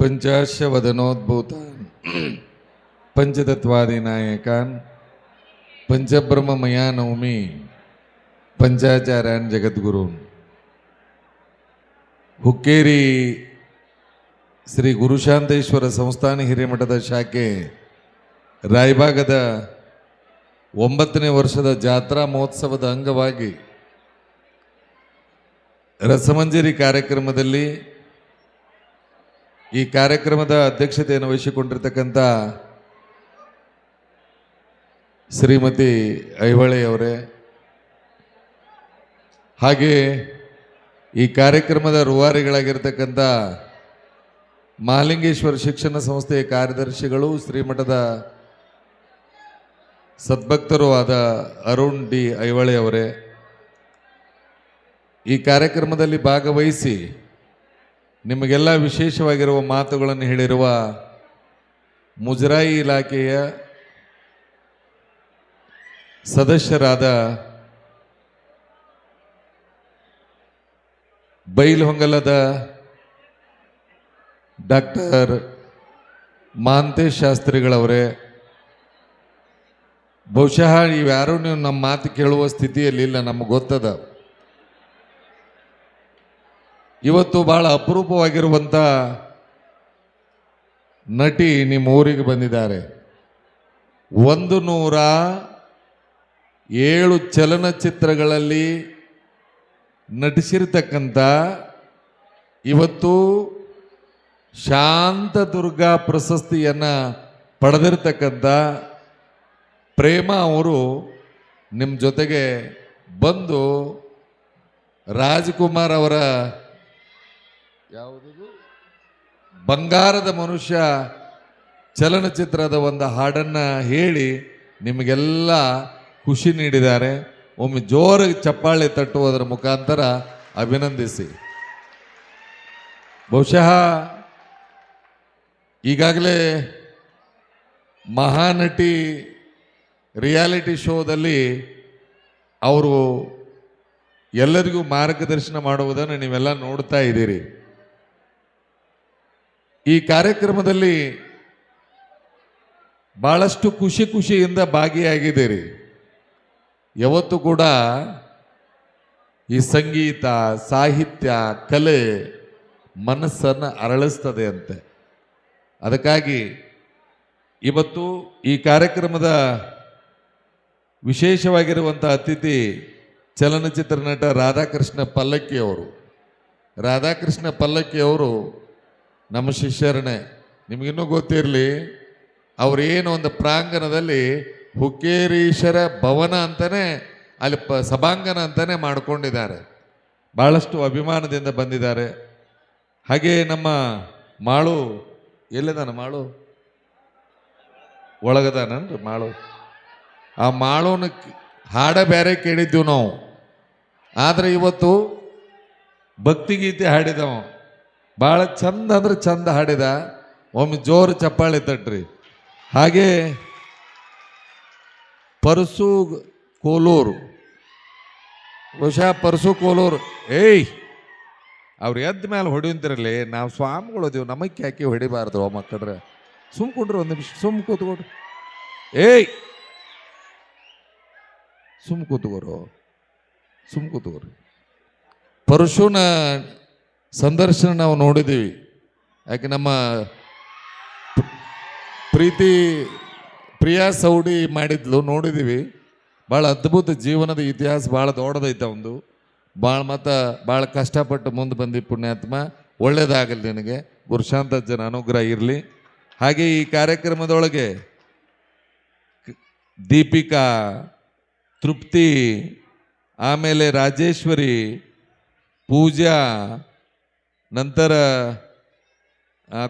ಪಂಚಾಶವದನೋದ್ಭೂತಾನ್ ಪಂಚಬ್ರಹ್ಮ ಪಂಚಬ್ರಹ್ಮಮಯಾ ನವಮಿ ಪಂಚಾಚಾರ್ಯನ್ ಜಗದ್ಗುರುನ್. ಹುಕ್ಕೇರಿ ಶ್ರೀ ಗುರುಶಾಂತೇಶ್ವರ ಸಂಸ್ಥಾನ ಹಿರೇಮಠದ ಶಾಖೆ ರಾಯಭಾಗದ ಒಂಬತ್ತನೇ ವರ್ಷದ ಜಾತ್ರಾ ಮಹೋತ್ಸವದ ಅಂಗವಾಗಿ ರಸಮಂಜರಿ ಕಾರ್ಯಕ್ರಮದಲ್ಲಿ ಈ ಕಾರ್ಯಕ್ರಮದ ಅಧ್ಯಕ್ಷತೆಯನ್ನು ವಹಿಸಿಕೊಂಡಿರ್ತಕ್ಕಂಥ ಶ್ರೀಮತಿ ಐಹೊಳೆಯವರೇ ಹಾಗೆ ಈ ಕಾರ್ಯಕ್ರಮದ ರೂವಾರಿಗಳಾಗಿರ್ತಕ್ಕಂಥ ಮಹಾಲಿಂಗೇಶ್ವರ ಶಿಕ್ಷಣ ಸಂಸ್ಥೆಯ ಕಾರ್ಯದರ್ಶಿಗಳು, ಶ್ರೀಮಠದ ಸದ್ಭಕ್ತರು ಆದ ಅರುಣ್ ಡಿ ಐಹೊಳೆ ಅವರೇ, ಈ ಕಾರ್ಯಕ್ರಮದಲ್ಲಿ ಭಾಗವಹಿಸಿ ನಿಮಗೆಲ್ಲ ವಿಶೇಷವಾಗಿರುವ ಮಾತುಗಳನ್ನು ಹೇಳಿರುವ ಮುಜರಾಯಿ ಇಲಾಖೆಯ ಸದಸ್ಯರಾದ ಬೈಲ್ಹೊಂಗಲದ ಡಾಕ್ಟರ್ ಮಾಂತೇಶ್ ಶಾಸ್ತ್ರಿಗಳವರೇ, ಬಹುಶಃ ಇವ್ಯಾರೂ ನೀವು ನಮ್ಮ ಮಾತು ಕೇಳುವ ಸ್ಥಿತಿಯಲ್ಲಿ ಇಲ್ಲ, ನಮಗೆ ಗೊತ್ತದ. ಇವತ್ತು ಬಹಳ ಅಪರೂಪವಾಗಿರುವಂಥ ನಟಿ ನಿಮ್ಮ ಊರಿಗೆ ಬಂದಿದ್ದಾರೆ. ಒಂದು ನೂರ ಏಳು ಚಲನಚಿತ್ರಗಳಲ್ಲಿ ನಟಿಸಿರ್ತಕ್ಕಂಥ ಇವತ್ತು ಶಾಂತದುರ್ಗ ಪ್ರಶಸ್ತಿಯನ್ನು ಪಡೆದಿರ್ತಕ್ಕಂಥ ಪ್ರೇಮ ಅವರು ನಿಮ್ಮ ಜೊತೆಗೆ ಬಂದು ರಾಜ್ಕುಮಾರ್ ಅವರ ಯಾವುದಿದು? ಬಂಗಾರದ ಮನುಷ್ಯ ಚಲನಚಿತ್ರದ ಒಂದು ಹಾಡನ್ನು ಹೇಳಿ ನಿಮಗೆಲ್ಲ ಖುಷಿ ನೀಡಿದ್ದಾರೆ. ಒಮ್ಮೆ ಜೋರಾಗಿ ಚಪ್ಪಾಳೆ ತಟ್ಟುವುದರ ಮುಖಾಂತರ ಅಭಿನಂದಿಸಿ. ಬಹುಶಃ ಈಗಾಗಲೇ ಮಹಾನಟಿ ರಿಯಾಲಿಟಿ ಶೋದಲ್ಲಿ ಅವರು ಎಲ್ಲರಿಗೂ ಮಾರ್ಗದರ್ಶನ ಮಾಡುವುದನ್ನು ನೀವೆಲ್ಲ ನೋಡ್ತಾ ಇದ್ದೀರಿ. ಈ ಕಾರ್ಯಕ್ರಮದಲ್ಲಿ ಬಹಳಷ್ಟು ಖುಷಿ ಖುಷಿಯಿಂದ ಭಾಗಿಯಾಗಿದ್ದೀರಿ. ಯಾವತ್ತು ಕೂಡ ಈ ಸಂಗೀತ, ಸಾಹಿತ್ಯ, ಕಲೆ ಮನಸ್ಸನ್ನು ಅರಳಿಸ್ತದೆ ಅಂತೆ. ಅದಕ್ಕಾಗಿ ಇವತ್ತು ಈ ಕಾರ್ಯಕ್ರಮದ ವಿಶೇಷವಾಗಿರುವಂಥ ಅತಿಥಿ ಚಲನಚಿತ್ರ ನಟ ರಾಧಾಕೃಷ್ಣ ಪಲ್ಲಕ್ಕಿ ಅವರು ರಾಧಾಕೃಷ್ಣ ಪಲ್ಲಕ್ಕಿ ಅವರು ನಮ್ಮ ಶಿಷ್ಯರನ್ನೇ, ನಿಮಗಿನ್ನೂ ಗೊತ್ತಿರಲಿ ಅವರೇನು ಒಂದು ಪ್ರಾಂಗಣದಲ್ಲಿ ಹುಕ್ಕೇರೀಶ್ವರ ಭವನ ಅಂತಲೇ ಅಲ್ಲಿ ಪ ಸಭಾಂಗಣ ಅಂತಲೇ ಮಾಡಿಕೊಂಡಿದ್ದಾರೆ. ಭಾಳಷ್ಟು ಅಭಿಮಾನದಿಂದ ಬಂದಿದ್ದಾರೆ. ಹಾಗೆ ನಮ್ಮ ಮಾಳು, ಎಲ್ಲಿದಾನ ಮಾಳು? ಒಳಗದಾನನ್ರಿ ಮಾಳು. ಆ ಮಾಳುನ ಹಾಡ ಬೇರೆ ಕೇಳಿದ್ದೀವಿ ನಾವು. ಆದರೆ ಇವತ್ತು ಭಕ್ತಿಗೀತೆ ಹಾಡಿದವ. ಭಾಳ ಚಂದ ಅಂದ್ರೆ ಚಂದ ಹಾಡಿದ. ಒಮ್ಮೆ ಜೋರು ಚಪ್ಪಾಳೆ ತಟ್ರಿ. ಹಾಗೆ ಪರಸು ಕೋಲೂರು. ಬಹುಶಃ ಪರಸು ಕೋಲೂರು. ಏಯ್! ಅವ್ರು ಎದ್ದ ಮೇಲೆ ಹೊಡಿಯಂತಿರಲಿ, ನಾವು ಸ್ವಾಮಿಗಳು ಅದೀವಿ ನಮಗೆ ಯಾಕೆ ಹೊಡಿಬಾರ್ದು ಮಕ್ಕಳ್ರೆ? ಸುಮ್ ಕೊಡ್ರಿ ಒಂದು ನಿಮಿಷ, ಸುಮ್ ಕೂತ್ಕೊಡ್ರಿ ಏಯ್! ಸುಮ್ ಕೂತ್ಕೋರು, ಸುಮ್ ಕೂತ್ಕೋರಿ. ಪರಶುನ ಸಂದರ್ಶನ ನಾವು ನೋಡಿದ್ದೀವಿ. ಯಾಕೆ ನಮ್ಮ ಪ್ರೀತಿ ಪ್ರಿಯಾ ಸೌಡಿ ಮಾಡಿದ್ಲು, ನೋಡಿದ್ದೀವಿ. ಭಾಳ ಅದ್ಭುತ ಜೀವನದ ಇತಿಹಾಸ, ಭಾಳ ದೊಡ್ಡದೈತೆ ಒಂದು. ಭಾಳ ಮತ್ತು ಭಾಳ ಕಷ್ಟಪಟ್ಟು ಮುಂದೆ ಬಂದಿ ಪುಣ್ಯಾತ್ಮ. ಒಳ್ಳೇದಾಗಲಿ ನಿನಗೆ. ಗುರುಶಾಂತಜ್ಜನ ಅನುಗ್ರಹ ಇರಲಿ. ಹಾಗೆ ಈ ಕಾರ್ಯಕ್ರಮದೊಳಗೆ ದೀಪಿಕಾ, ತೃಪ್ತಿ, ಆಮೇಲೆ ರಾಜೇಶ್ವರಿ, ಪೂಜಾ ನಂತರ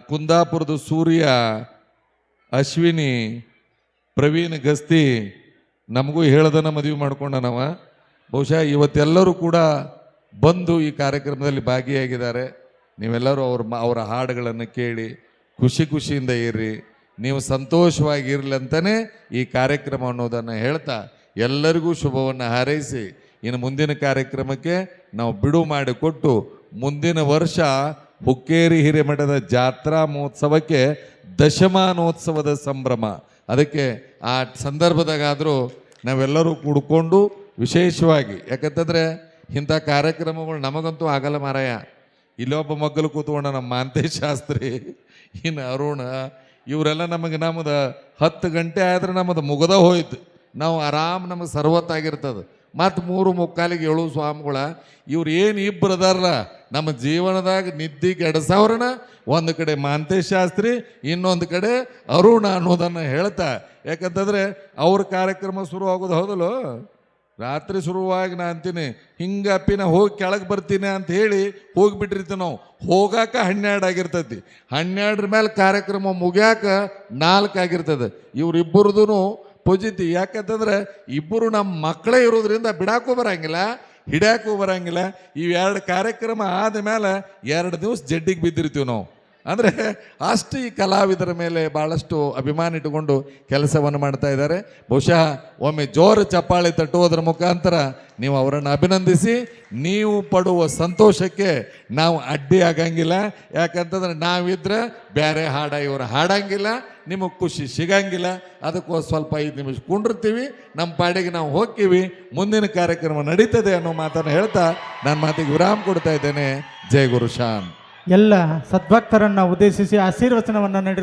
ಕುಂದಾಪುರದ ಸೂರ್ಯ, ಅಶ್ವಿನಿ, ಪ್ರವೀಣ್, ಗಸ್ತಿ, ನಮಗೂ ಹೇಳ್ದನ ಮದುವೆ ಮಾಡ್ಕೊಂಡ ಬಹುಶಃ ಇವತ್ತೆಲ್ಲರೂ ಕೂಡ ಬಂದು ಈ ಕಾರ್ಯಕ್ರಮದಲ್ಲಿ ಭಾಗಿಯಾಗಿದ್ದಾರೆ. ನೀವೆಲ್ಲರೂ ಅವ್ರ ಅವರ ಹಾಡುಗಳನ್ನು ಕೇಳಿ, ಖುಷಿ ಖುಷಿಯಿಂದ ಇರ್ರಿ. ನೀವು ಸಂತೋಷವಾಗಿರಲಿ ಅಂತಲೇ ಈ ಕಾರ್ಯಕ್ರಮ ಅನ್ನೋದನ್ನು ಹೇಳ್ತಾ ಎಲ್ಲರಿಗೂ ಶುಭವನ್ನು ಹಾರೈಸಿ, ಇನ್ನು ಮುಂದಿನ ಕಾರ್ಯಕ್ರಮಕ್ಕೆ ನಾವು ಬಿಡು ಮಾಡಿಕೊಟ್ಟು ಮುಂದಿನ ವರ್ಷ ಹುಕ್ಕೇರಿ ಹಿರೇಮಠದ ಜಾತ್ರಾ ಮಹೋತ್ಸವಕ್ಕೆ ದಶಮಾನೋತ್ಸವದ ಸಂಭ್ರಮ. ಅದಕ್ಕೆ ಆ ಸಂದರ್ಭದಾಗಾದರೂ ನಾವೆಲ್ಲರೂ ಕೂಡ್ಕೊಂಡು ವಿಶೇಷವಾಗಿ, ಯಾಕಂತಂದ್ರೆ ಇಂಥ ಕಾರ್ಯಕ್ರಮಗಳು ನಮಗಂತೂ ಆಗಲ್ಲ ಮಾರಾಯ. ಇಲ್ಲೊಬ್ಬ ಮಗ್ಗಲು ಕೂತ್ಕೊಂಡ ನಮ್ಮ ಮಾಂತೇಶ್ ಶಾಸ್ತ್ರಿ, ಇನ್ನು ಅರುಣ, ಇವರೆಲ್ಲ ನಮಗೆ ನಮ್ಮದು ಹತ್ತು ಗಂಟೆ ಆದ್ರೆ ನಮ್ಮದು ಮುಗದ ಹೋಯ್ತು. ನಾವು ಆರಾಮ್ ನಮಗೆ ಸರ್ವತ್ತಾಗಿರ್ತದೆ. ಮತ್ತು ಮೂರು ಮುಕ್ಕಾಲಿಗೆ ಏಳು ಸ್ವಾಮಿಗಳ. ಇವ್ರು ಏನು ಇಬ್ಬರು ಅದಾರಲ್ಲ ನಮ್ಮ ಜೀವನದಾಗ ನಿದ್ದೆ ಸಾವಿರನ ಒಂದು ಕಡೆ ಮಾಂತೇಶ್ ಶಾಸ್ತ್ರಿ, ಇನ್ನೊಂದು ಕಡೆ ಅರುಣ ಅನ್ನೋದನ್ನು ಹೇಳ್ತಾ. ಯಾಕಂತಂದ್ರೆ ಅವ್ರ ಕಾರ್ಯಕ್ರಮ ಶುರು ಆಗೋದು ಹೌದಲ್ಲೋ? ರಾತ್ರಿ ಶುರುವಾಗಿ ನಾ ಅಂತೀನಿ ಹಿಂಗಪ್ಪಿ ಅಪ್ಪಿನ ಹೋಗಿ ಕೆಳಗೆ ಬರ್ತೀನಿ ಅಂತ ಹೇಳಿ ಹೋಗಿಬಿಟ್ಟಿರ್ತೀವಿ ನಾವು. ಹೋಗಾಕ ಹನ್ನೆರಡು ಆಗಿರ್ತೈತಿ. ಹನ್ನೆರಡರ ಮೇಲೆ ಕಾರ್ಯಕ್ರಮ ಮುಗ್ಯಾಕ ನಾಲ್ಕು ಆಗಿರ್ತದೆ. ಇವ್ರಿಬ್ಬರದು ಪೊಜಿತಿ, ಯಾಕಂತಂದ್ರೆ ಇಬ್ಬರು ನಮ್ಮ ಮಕ್ಕಳೇ ಇರೋದ್ರಿಂದ ಬಿಡಾಕೂ ಬರಂಗಿಲ್ಲ, ಹಿಡ್ಯಾಕೂ ಬರಂಗಿಲ್ಲ. ಇವೆರಡು ಕಾರ್ಯಕ್ರಮ ಆದ ಮೇಲೆ ಎರಡು ದಿವಸ ಜಡ್ಡಿಗೆ ಬಿದ್ದಿರ್ತೀವಿ ನಾವು. ಅಂದರೆ ಅಷ್ಟು ಈ ಕಲಾವಿದರ ಮೇಲೆ ಭಾಳಷ್ಟು ಅಭಿಮಾನ ಇಟ್ಟುಕೊಂಡು ಕೆಲಸವನ್ನು ಮಾಡ್ತಾ ಇದ್ದಾರೆ. ಬಹುಶಃ ಒಮ್ಮೆ ಜೋರು ಚಪ್ಪಾಳೆ ತಟ್ಟುವುದರ ಮುಖಾಂತರ ನೀವು ಅವರನ್ನು ಅಭಿನಂದಿಸಿ, ನೀವು ಪಡುವ ಸಂತೋಷಕ್ಕೆ ನಾವು ಅಡ್ಡಿ ಆಗಂಗಿಲ್ಲ. ಯಾಕಂತಂದ್ರೆ ನಾವಿದ್ರೆ ಬೇರೆ ಹಾಡ, ಇವರು ಹಾಡಂಗಿಲ್ಲ, ನಿಮಗೆ ಖುಷಿ ಸಿಗಂಗಿಲ್ಲ. ಅದಕ್ಕೂ ಸ್ವಲ್ಪ ಐದು ನಿಮಿಷ ಕುಂಡಿರ್ತೀವಿ, ನಮ್ಮ ಪಾಡಿಗೆ ನಾವು ಹೋಗ್ತೀವಿ. ಮುಂದಿನ ಕಾರ್ಯಕ್ರಮ ನಡೀತದೆ ಅನ್ನೋ ಮಾತನ್ನು ಹೇಳ್ತಾ ನನ್ನ ಮಾತಿಗೆ ವಿರಾಮ ಕೊಡ್ತಾ ಇದ್ದೇನೆ. ಜೈ ಗುರು ಶಾನ್ ಎಲ್ಲ ಸದ್ಭಕ್ತರನ್ನು ಉದ್ದೇಶಿಸಿ ಆಶೀರ್ವಚನವನ್ನು ನೀಡಿ